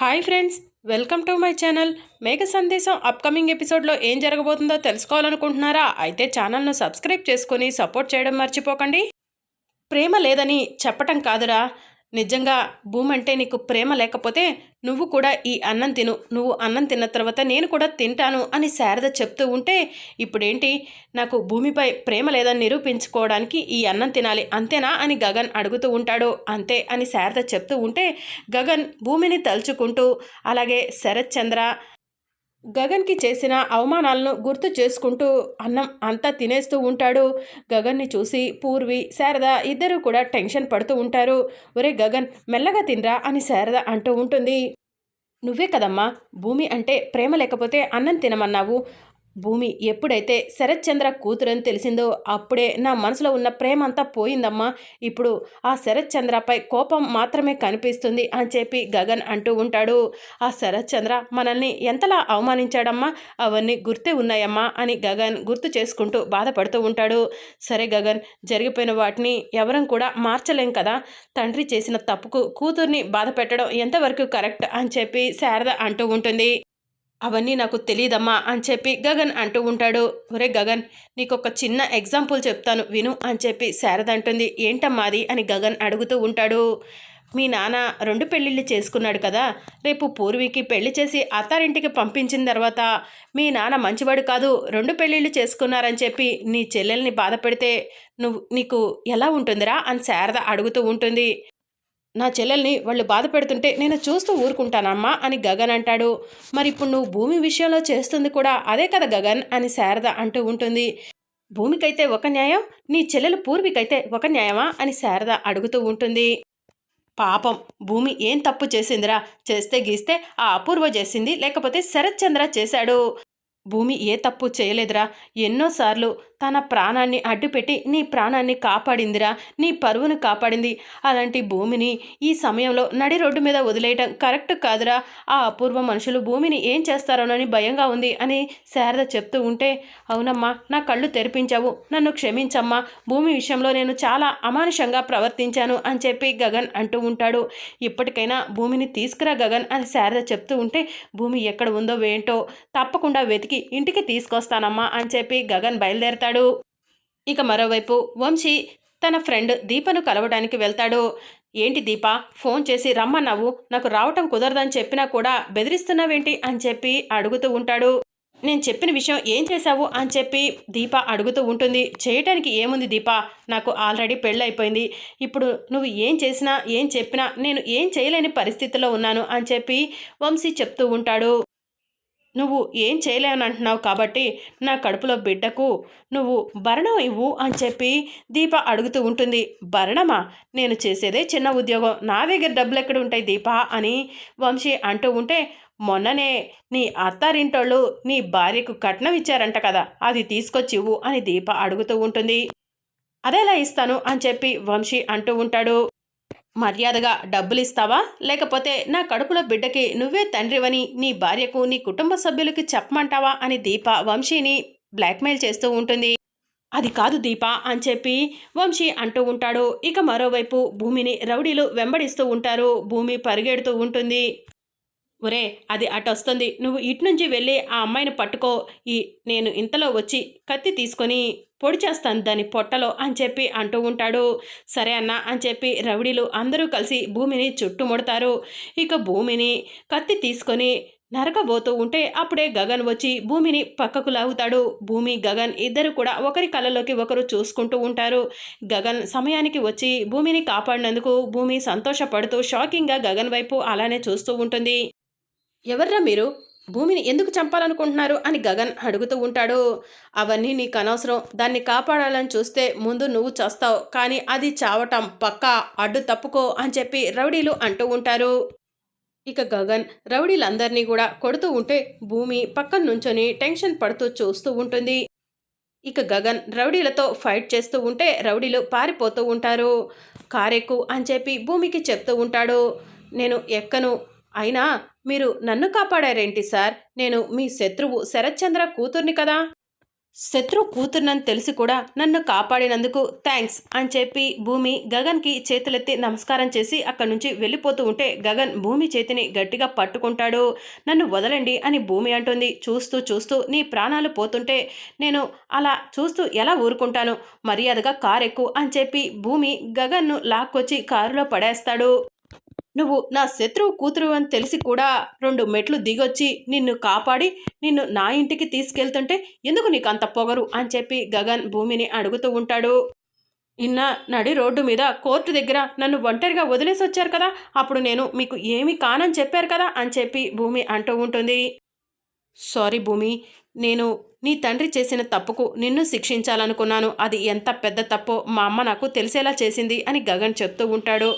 Hi friends welcome to my channel. Megha Sandesam upcoming ఎపిసోడ్లో ఏం జరగబోతుందో తెలుసుకోవాలనుకుంటున్నారా? అయితే ఛానల్ను సబ్స్క్రైబ్ చేసుకొని సపోర్ట్ చేయడం మర్చిపోకండి. ప్రేమ లేదని చెప్పటం కాదురా. నిజంగా భూమి అంటే నీకు ప్రేమ లేకపోతే నువ్వు కూడా ఈ అన్నం తిను నువ్వు అన్నం తిన్న తర్వాత నేను కూడా తింటాను అని శారద చెప్తూ ఉంటే ఇప్పుడేంటి? నాకు భూమిపై ప్రేమ లేదని నిరూపించుకోవడానికి ఈ అన్నం తినాలి అంతేనా అని గగన్ అడుగుతూ ఉంటాడు. అంతే అని శారద చెప్తూ ఉంటే గగన్ భూమిని తలుచుకుంటూ అలాగే శరత్ చంద్ర గగన్కి చేసిన అవమానాలను గుర్తు చేసుకుంటూ అన్నం అంతా తినేస్తూ ఉంటాడు. గగన్ని చూసి పూర్వి శారద ఇద్దరూ కూడా టెన్షన్ పడుతూ ఉంటారు. ఒరే గగన్ మెల్లగా తినరా అని శారద అంటూ ఉంటుంది. నువ్వే కదమ్మా భూమి అంటే ప్రేమ లేకపోతే అన్నం తినమన్నావు. భూమి ఎప్పుడైతే శరత్చంద్ర కూతురని తెలిసిందో అప్పుడే నా మనసులో ఉన్న ప్రేమ అంతా పోయిందమ్మా. ఇప్పుడు ఆ శరత్చంద్రపై కోపం మాత్రమే కనిపిస్తుంది అని చెప్పి గగన్ అంటూ ఉంటాడు. ఆ శరత్చంద్ర మనల్ని ఎంతలా అవమానించాడమ్మా? అవన్నీ గుర్తే ఉన్నాయమ్మా అని గగన్ గుర్తు చేసుకుంటూ బాధపడుతూ ఉంటాడు. సరే గగన్ జరిగిపోయిన వాటిని ఎవరం కూడా మార్చలేం కదా? తండ్రి చేసిన తప్పుకు కూతుర్ని బాధ పెట్టడం ఎంతవరకు కరెక్ట్ అని చెప్పి శారద అంటూ ఉంటుంది. అవన్నీ నాకు తెలియదమ్మా అని చెప్పి గగన్ అంటూ ఉంటాడు. ఒరే గగన్ నీకు ఒక చిన్న ఎగ్జాంపుల్ చెప్తాను విను అని చెప్పి శారద అంటుంది. ఏంటమ్మా అది అని గగన్ అడుగుతూ ఉంటాడు. మీ నాన్న రెండు పెళ్ళిళ్ళు చేసుకున్నాడు కదా రేపు పూర్వీకి పెళ్ళి చేసి అత్తారింటికి పంపించిన తర్వాత మీ నాన్న మంచివాడు కాదు రెండు పెళ్ళిళ్ళు చేసుకున్నారని చెప్పి నీ చెల్లెల్ని బాధ పెడితే నువ్వు నీకు ఎలా ఉంటుందిరా అని శారద అడుగుతూ ఉంటుంది. నా చెల్లెల్ని వాళ్ళు బాధ పెడుతుంటే నేను చూస్తూ ఊరుకుంటానమ్మా అని గగన్ అంటాడు. మరి ఇప్పుడు నువ్వు భూమి విషయంలో చేస్తుంది కూడా అదే కదా గగన్ అని శారద అంటూ ఉంటుంది. భూమికైతే ఒక న్యాయం నీ చెల్లెలు పూర్వికైతే ఒక న్యాయమా అని శారద అడుగుతూ ఉంటుంది. పాపం భూమి ఏం తప్పు చేసిందిరా? చేస్తే గీస్తే ఆ అపూర్వ చేసింది లేకపోతే శరత్ చంద్ర చేశాడు. భూమి ఏ తప్పు చేయలేదురా. ఎన్నోసార్లు తన ప్రాణాన్ని అడ్డుపెట్టి నీ ప్రాణాన్ని కాపాడిందిరా నీ పరువును కాపాడింది. అలాంటి భూమిని ఈ సమయంలో నడి రోడ్డు మీద వదిలేయటం కరెక్ట్ కాదురా. ఆ అపూర్వ మనుషులు భూమిని ఏం చేస్తారోనని భయంగా ఉంది అని శారద చెప్తూ ఉంటే అవునమ్మా నా కళ్ళు తెరిపించావు. నన్ను క్షమించమ్మా. భూమి విషయంలో నేను చాలా అమానుషంగా ప్రవర్తించాను అని చెప్పి గగన్ అంటూ ఉంటాడు. ఇప్పటికైనా భూమిని తీసుకురా గగన్ అని శారద చెప్తూ ఉంటే భూమి ఎక్కడ ఉందో ఏంటో తప్పకుండా వెతికి ఇంటికి తీసుకొస్తానమ్మా అని చెప్పి గగన్ బయలుదేరతాడు. వెళ్తాడు. ఇక మరోవైపు వంశీ తన ఫ్రెండ్ దీపను కలవడానికి వెళ్తాడు. ఏంటి దీప? ఫోన్ చేసి రమ్మన్నావు. నాకు రావటం కుదరదని చెప్పినా కూడా బెదిరిస్తున్నావేంటి? అని చెప్పి అడుగుతూ ఉంటాడు. నేను చెప్పిన విషయం ఏం చేశావు? అని చెప్పి దీప అడుగుతూ ఉంటుంది. చేయటానికి ఏముంది దీప? నాకు ఆల్రెడీ పెళ్ళైపోయింది ఇప్పుడు నువ్వు ఏం చేసినా ఏం చెప్పినా నేను ఏం చేయలేని పరిస్థితిలో ఉన్నాను అని చెప్పి వంశీ చెప్తూ ఉంటాడు. నువ్వు ఏం చేయలేవనంటున్నావు కాబట్టి నా కడుపులో బిడ్డకు నువ్వు భరణం ఇవ్వు అని చెప్పి దీప అడుగుతూ ఉంటుంది. భరణమా? నేను చేసేదే చిన్న ఉద్యోగం. నా దగ్గర డబ్బులు ఎక్కడ ఉంటాయి దీప? అని వంశీ అంటూ ఉంటే మొన్ననే నీ అత్తారింటోళ్ళు నీ భార్యకు కట్నం ఇచ్చారంట కదా అది తీసుకొచ్చి ఇవ్వు అని దీప అడుగుతూ ఉంటుంది. అదేలా ఇస్తాను అని చెప్పి వంశీ అంటూ ఉంటాడు. మర్యాదగా డబ్బులు ఇస్తావా లేకపోతే నా కడుపులో బిడ్డకి నువ్వే తండ్రివని నీ భార్యకు నీ కుటుంబ సభ్యులకి చెప్పమంటావా? అని దీప వంశీని బ్లాక్మెయిల్ చేస్తూ ఉంటుంది. అది కాదు దీప అని చెప్పి వంశీ అంటూ ఉంటాడు. ఇక మరోవైపు భూమిని రౌడీలు వెంబడిస్తూ ఉంటారు. భూమి పరిగెడుతూ ఉంటుంది. ఒరే అది అటు వస్తుంది నువ్వు ఇటు నుంచి వెళ్ళి ఆ అమ్మాయిని పట్టుకో. ఈ నేను ఇంతలో వచ్చి కత్తి తీసుకొని పొడి చేస్తాను దాని పొట్టలో అని చెప్పి అంటూ ఉంటాడు. సరే అన్న అని చెప్పి రౌడీలు అందరూ కలిసి భూమిని చుట్టుముడతారు ఇక భూమిని కత్తి తీసుకొని నరకబోతూ ఉంటే అప్పుడే గగన్ వచ్చి భూమిని పక్కకు లాగుతాడు. భూమి గగన్ ఇద్దరు కూడా ఒకరి కళ్ళలోకి ఒకరు చూసుకుంటూ ఉంటారు. గగన్ సమయానికి వచ్చి భూమిని కాపాడినందుకు భూమి సంతోషపడుతూ షాకింగ్గా గగన్ వైపు అలానే చూస్తూ ఉంటుంది. ఎవర్రా మీరు? భూమిని ఎందుకు చంపాలనుకుంటున్నారు? అని గగన్ అడుగుతూ ఉంటాడు. అవన్నీ నీకు అనవసరం. దాన్ని కాపాడాలని చూస్తే ముందు నువ్వు చేస్తావు. కానీ అది చావటం పక్కా. అడ్డు తప్పుకో అని చెప్పి రౌడీలు అంటూ ఉంటారు. ఇక గగన్ రౌడీలందరినీ కూడా కొడుతూ ఉంటే భూమి పక్కన నుంచొని టెన్షన్ పడుతూ చూస్తూ ఉంటుంది. ఇక గగన్ రౌడీలతో ఫైట్ చేస్తూ ఉంటే రౌడీలు పారిపోతూ ఉంటారు. కారెక్కు అని చెప్పి భూమికి చెప్తూ ఉంటాడు. నేను ఎక్కను. అయినా మీరు నన్ను కాపాడారేంటి సార్? నేను మీ శత్రువు శరత్చంద్ర కూతుర్ని కదా? శత్రు కూతురునని తెలిసి కూడా నన్ను కాపాడినందుకు థ్యాంక్స్ అని చెప్పి భూమి గగన్కి చేతులెత్తి నమస్కారం చేసి అక్కడి నుంచి వెళ్ళిపోతూ ఉంటే గగన్ భూమి చేతిని గట్టిగా పట్టుకుంటాడు. నన్ను వదలండి అని భూమి అంటుంది. చూస్తూ చూస్తూ నీ ప్రాణాలు పోతుంటే నేను అలా చూస్తూ ఎలా ఊరుకుంటాను? మర్యాదగా కారు అని చెప్పి భూమి గగన్ను లాక్కొచ్చి కారులో పడేస్తాడు. నువ్వు నా శత్రువు కూతురు అని తెలిసి కూడా రెండు మెట్లు దిగొచ్చి నిన్ను కాపాడి నిన్ను నా ఇంటికి తీసుకెళ్తుంటే ఎందుకు నీకు అంత పొగరు అని చెప్పి గగన్ భూమిని అడుగుతూ ఉంటాడు. ఇన్న నడి రోడ్డు మీద కోర్టు దగ్గర నన్ను ఒంటరిగా వదిలేసి వచ్చారు కదా అప్పుడు నేను మీకు ఏమీ కానని చెప్పారు కదా అని చెప్పి భూమి అంటూ ఉంటుంది. సారీ భూమి నేను నీ తండ్రి చేసిన తప్పుకు నిన్ను శిక్షించాలనుకున్నాను. అది ఎంత పెద్ద తప్పో మా అమ్మ నాకు తెలిసేలా చేసింది అని గగన్ చెప్తూ ఉంటాడు.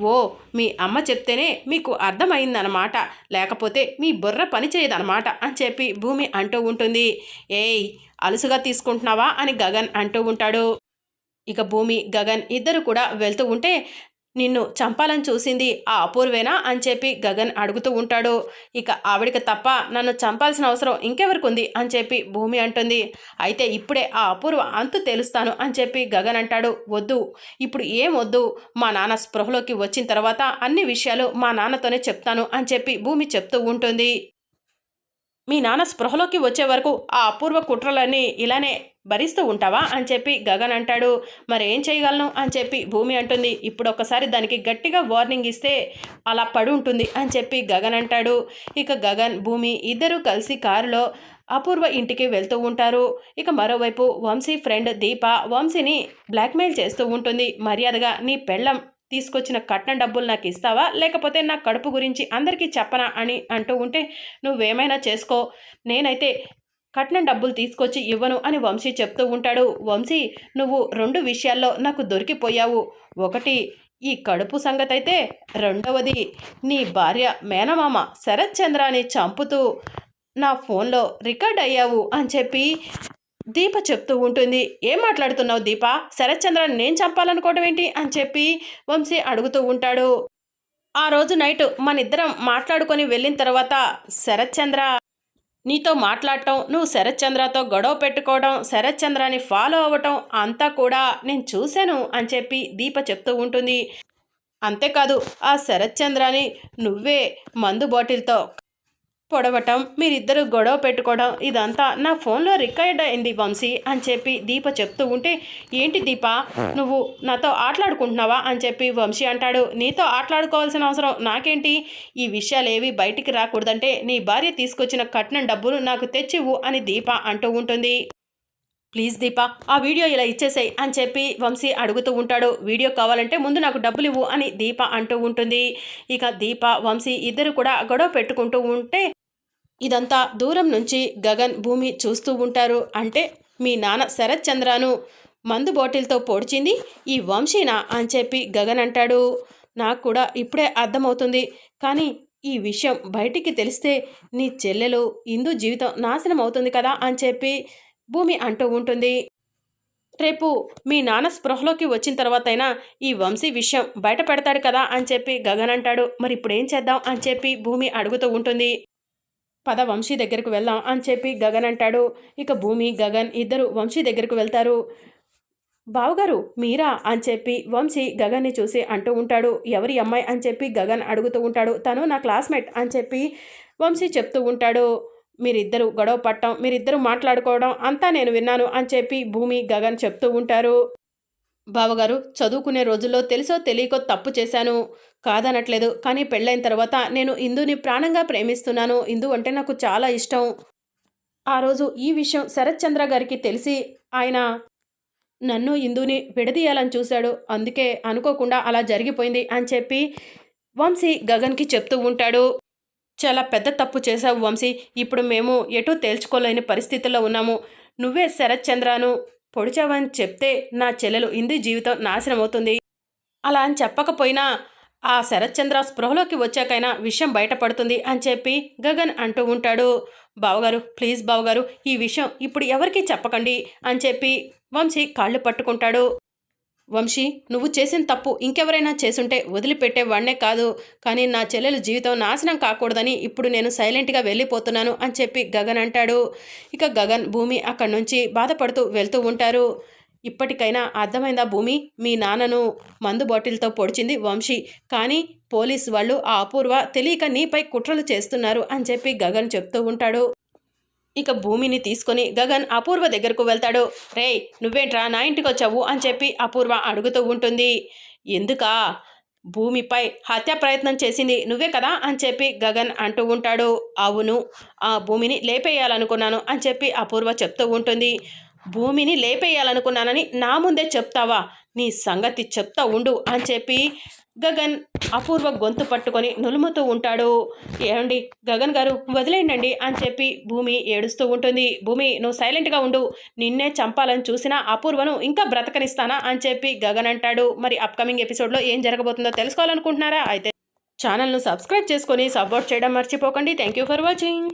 ఓ మీ అమ్మ చెప్తేనే మీకు అర్థమైందనమాట. లేకపోతే మీ బుర్ర పని చేయదనమాట అని చెప్పి భూమి అంటూ ఉంటుంది. ఏయ్ అలుసుగా తీసుకుంటున్నావా అని గగన్ అంటూ ఉంటాడు. ఇక భూమి గగన్ ఇద్దరు కూడా వెళ్తూ ఉంటే నిన్ను చంపాలని చూసింది ఆ అపూర్వేనా అని చెప్పి గగన్ అడుగుతూ ఉంటాడు. ఇక ఆవిడికి తప్ప నన్ను చంపాల్సిన అవసరం ఇంకెవరికి ఉంది అని చెప్పి భూమి అంటుంది. అయితే ఇప్పుడే ఆ అపూర్వ అంతు తెలుస్తాను అని చెప్పి గగన్ అంటాడు. వద్దు ఇప్పుడు ఏం వద్దు? మా నాన్న స్పృహలోకి వచ్చిన తర్వాత అన్ని విషయాలు మా నాన్నతోనే చెప్తాను అని చెప్పి భూమి చెప్తూ ఉంటుంది. మీ నాన్న స్పృహలోకి వచ్చే వరకు ఆ అపూర్వ కుట్రలన్నీ ఇలానే భరిస్తూ ఉంటావా అని చెప్పి గగన్ అంటాడు. మరి ఏం చేయగలను? అని చెప్పి భూమి అంటుంది. ఇప్పుడు ఒకసారి దానికి గట్టిగా వార్నింగ్ ఇస్తే అలా పడి ఉంటుంది అని చెప్పి గగన్ అంటాడు. ఇక గగన్ భూమి ఇద్దరూ కలిసి కారులో అపూర్వ ఇంటికి వెళ్తూ ఉంటారు. ఇక మరోవైపు వంశీ ఫ్రెండ్ దీప వంశీని బ్లాక్మెయిల్ చేస్తూ ఉంటుంది. మర్యాదగా నీ పెళ్ళం తీసుకొచ్చిన కట్నం డబ్బులు నాకు ఇస్తావా? లేకపోతే నా కడుపు గురించి అందరికీ చెప్పనా? అని అంటూ ఉంటే నువ్వేమైనా చేసుకో. నేనైతే కట్నం డబ్బులు తీసుకొచ్చి ఇవ్వను అని వంశీ చెప్తూ ఉంటాడు. వంశీ నువ్వు రెండు విషయాల్లో నాకు దొరికిపోయావు. ఒకటి ఈ కడుపు సంగతి అయితే రెండవది నీ భార్య మేనమామ శరత్ చంద్రాని చంపుతూ నా ఫోన్లో రికార్డ్ అయ్యావు అని చెప్పి దీప చెప్తూ ఉంటుంది. ఏం మాట్లాడుతున్నావు దీప? శరత్చంద్ర నేను చంపాలనుకోవడం ఏంటి? అని చెప్పి వంశీ అడుగుతూ ఉంటాడు. ఆ రోజు నైట్ మన ఇద్దరం మాట్లాడుకొని వెళ్ళిన తర్వాత శరత్చంద్ర నీతో మాట్లాడటం నువ్వు శరత్చంద్రతో గొడవ పెట్టుకోవడం శరత్చంద్రాని ఫాలో అవ్వటం అంతా కూడా నేను చూశాను అని చెప్పి దీప చెప్తూ ఉంటుంది. అంతేకాదు ఆ శరత్చంద్రని నువ్వే మందు బాటిల్తో పొడవటం మీరిద్దరు గొడవ పెట్టుకోవడం ఇదంతా నా ఫోన్లో రికార్డ్ అయింది వంశీ అని చెప్పి దీప చెప్తూ ఉంటే ఏంటి దీప నువ్వు నాతో ఆటలాడుకుంటున్నావా? అని చెప్పి వంశీ అంటాడు. నీతో ఆటలాడుకోవాల్సిన అవసరం నాకేంటి? ఈ విషయాలు ఏవి బయటికి రాకూడదంటే నీ భార్య తీసుకొచ్చిన కట్నం డబ్బులు నాకు తెచ్చివు అని దీప అంటూ ఉంటుంది. ప్లీజ్ దీప ఆ వీడియో ఇలా ఇచ్చేసాయి అని చెప్పి వంశీ అడుగుతూ ఉంటాడు. వీడియో కావాలంటే ముందు నాకు డబ్బులు ఇవ్వు అని దీప అంటూ ఉంటుంది. ఇక దీప వంశీ ఇద్దరు కూడా గొడవ పెట్టుకుంటూ ఉంటే ఇదంతా దూరం నుంచి గగన్ భూమి చూస్తూ ఉంటారు. అంటే మీ నాన్న శరత్ చంద్రను మందు బాటిల్తో పొడిచింది ఈ వంశీనా అని చెప్పి గగన్ అంటాడు. నాకు కూడా ఇప్పుడే అర్థమవుతుంది. కానీ ఈ విషయం బయటికి తెలిస్తే నీ చెల్లెలు ఇందు జీవితం నాశనం అవుతుంది కదా అని చెప్పి భూమి అంటూ ఉంటుంది. రేపు మీ నాన్న స్పృహలోకి వచ్చిన తర్వాత అయినా ఈ వంశీ విషయం బయట పెడతాడు కదా అని చెప్పి గగన్ అంటాడు. మరి ఇప్పుడు ఏం చేద్దాం అని చెప్పి భూమి అడుగుతూ ఉంటుంది. పద వంశీ దగ్గరకు వెళ్దాం అని చెప్పి గగన్ అంటాడు. ఇక భూమి గగన్ ఇద్దరు వంశీ దగ్గరకు వెళ్తారు. బావగారు మీరా? అని చెప్పి వంశీ గగన్ని చూసి అంటూ ఉంటాడు. ఎవరి అమ్మాయి? అని చెప్పి గగన్ అడుగుతూ ఉంటాడు. తను నా క్లాస్మేట్ అని చెప్పి వంశీ చెప్తూ ఉంటాడు. మీరిద్దరు గొడవ పట్టడం మీరిద్దరు మాట్లాడుకోవడం అంతా నేను విన్నాను అని చెప్పి భూమి గగన్ చెప్తూ ఉంటారు. బావగారు చదువుకునే రోజుల్లో తెలుసో తెలియకో తప్పు చేశాను. కాదనట్లేదు. కానీ పెళ్ళైన తర్వాత నేను ఇందుని ప్రాణంగా ప్రేమిస్తున్నాను. ఇందు అంటే నాకు చాలా ఇష్టం. ఆ రోజు ఈ విషయం శరత్చంద్ర గారికి తెలిసి ఆయన నన్ను ఇందుని విడదీయాలని చూశాడు. అందుకే అనుకోకుండా అలా జరిగిపోయింది అని చెప్పి వంశీ గగన్కి చెప్తూ ఉంటాడు. చాలా పెద్ద తప్పు చేశావు వంశీ. ఇప్పుడు మేము ఎటూ తేల్చుకోలేని పరిస్థితుల్లో ఉన్నాము. నువ్వే శరత్చంద్రను పొడిచావని చెప్తే నా చెల్లెలు ఇందు జీవితం నాశనం అవుతుంది అలా అని చెప్పకపోయినా ఆ శరత్చంద్ర స్పృహలోకి వచ్చాకైనా విషయం బయటపడుతుంది అని చెప్పి గగన్ అంటూ ఉంటాడు. బావగారు ప్లీజ్ బావగారు ఈ విషయం ఇప్పుడు ఎవరికీ చెప్పకండి అని చెప్పి వంశీ కాళ్ళు పట్టుకుంటాడు. వంశీ నువ్వు చేసిన తప్పు ఇంకెవరైనా చేసుంటే వదిలిపెట్టేవాడినే కాదు. కానీ నా చెల్లెలు జీవితం నాశనం కాకూడదని ఇప్పుడు నేను సైలెంట్గా వెళ్ళిపోతున్నాను అని చెప్పి గగన్ అంటాడు. ఇక గగన్ భూమి అక్కడి నుంచి బాధపడుతూ వెళ్తూ ఉంటారు. ఇప్పటికైనా అర్థమైందా భూమి? మీ నాన్నను మందు బాటిల్తో పొడిచింది వంశీ. కానీ పోలీస్ వాళ్ళు ఆ అపూర్వ తెలియక నీపై కుట్రలు చేస్తున్నారు అని చెప్పి గగన్ చెప్తూ ఉంటాడు. ఇక భూమిని తీసుకొని గగన్ అపూర్వ దగ్గరకు వెళ్తాడు. రే నువ్వేంట్రా నా ఇంటికి వచ్చావు అని చెప్పి అపూర్వ అడుగుతూ ఉంటుంది. ఎందుకా? భూమిపై హత్య ప్రయత్నం చేసింది నువ్వే కదా? అని చెప్పి గగన్ అంటూ ఉంటాడు. అవును ఆ భూమిని లేపేయాలనుకున్నాను అని చెప్పి అపూర్వ చెప్తూ ఉంటుంది. భూమిని లేపేయాలనుకున్నానని నా ముందే చెప్తావా? నీ సంగతి చెప్తా ఉండు అని చెప్పి గగన్ అపూర్వ గొంతు పట్టుకొని నులుముతూ ఉంటాడు. ఏమండి? గగన్ గారు వదిలేయండి అని చెప్పి భూమి ఏడుస్తూ ఉంటుంది. భూమి నువ్వు సైలెంట్గా ఉండు. నిన్నే చంపాలని చూసినా అపూర్వను ఇంకా బ్రతకనిస్తానా అని చెప్పి గగన్ అంటాడు. మరి అప్కమింగ్ ఎపిసోడ్లో ఏం జరగబోతుందో తెలుసుకోవాలనుకుంటున్నారా? అయితే ఛానల్ను సబ్స్క్రైబ్ చేసుకొని సపోర్ట్ చేయడం మర్చిపోకండి. Thank you for watching.